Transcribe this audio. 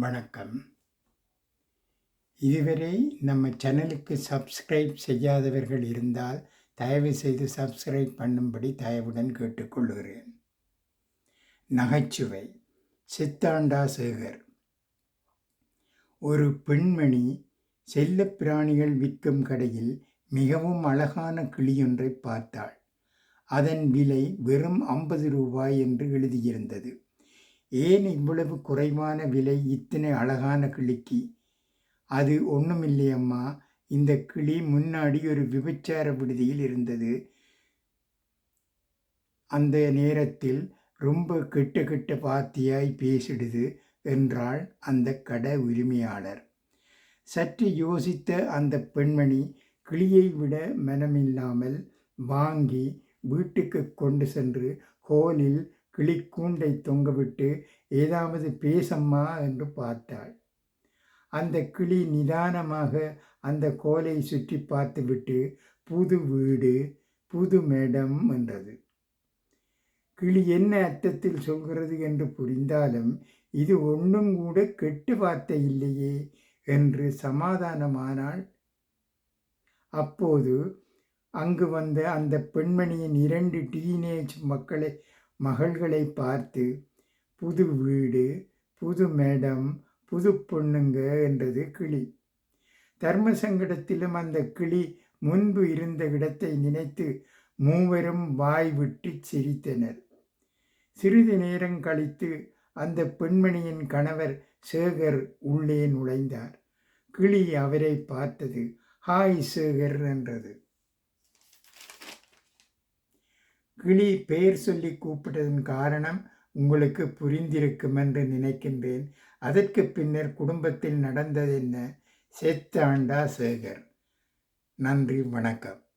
வணக்கம். இதுவரை நம்ம சேனலுக்கு சப்ஸ்கிரைப் செய்யாதவர்கள் இருந்தால் தயவு செய்து சப்ஸ்கிரைப் பண்ணும்படி தயவுடன் கேட்டுக்கொள்கிறேன். நகைச்சுவை சித்தாண்டா சேகர். ஒரு பெண்மணி செல்லப்பிராணிகள் விற்கும் கடையில் மிகவும் அழகான கிளியொன்றை பார்த்தாள். அதன் விலை வெறும் ஐம்பது ரூபாய் என்று எழுதியிருந்தது. ஏன் இவ்வளவு குறைவான விலை இத்தனை அழகான கிளிக்கு? அது ஒன்றுமில்லையம்மா இந்த கிளி முன்னாடி ஒரு விபச்சார விடுதியில் இருந்தது. அந்த நேரத்தில் ரொம்ப கெட்ட கெட்ட பாத்தியாய் பேசிடுது என்றாள் அந்த கடை உரிமையாளர். சற்று யோசித்த அந்த பெண்மணி கிளியை விட மனமில்லாமல் வாங்கி வீட்டுக்கு கொண்டு சென்று ஹோலில் கிளிக்கூண்டை தொங்கவிட்டு ஏதாவது பேசம்மா என்று பார்த்தாள். அந்த கிளி நிதானமாக அந்த கோலை சுற்றி பார்த்துவிட்டு புது வீடு புது மேடம் என்றது. கிளி என்ன அர்த்தத்தில் சொல்கிறது என்று புரிந்தாலும் இது ஒன்றும் கூட கெட்டு வார்த்தை இல்லையே என்று சமாதானமானாள். அப்போது அங்கு வந்த அந்த பெண்மணியின் இரண்டு டீனேஜ் மக்களை மகள்களை பார்த்து புது வீடு புது மேடம் புது பொண்ணுங்க என்றது கிளி. தர்ம சங்கடத்திலும் அந்த கிளி முன்பு இருந்த இடத்தை நினைத்து மூவரும் வாய் விட்டு சிரித்தனர். சிறிது நேரம் கழித்து அந்த பெண்மணியின் கணவர் சேகர் உள்ளே நுழைந்தார். கிளி அவரை பார்த்தது. ஹாய் சேகர் என்றது. கிளி பெயர் சொல்லி கூப்பிட்டதன் காரணம் உங்களுக்கு புரிந்திருக்கும் என்று நினைக்கின்றேன். அதற்கு பின்னர் குடும்பத்தில் நடந்ததென்ன செத்தாண்டா சேகர். நன்றி வணக்கம்.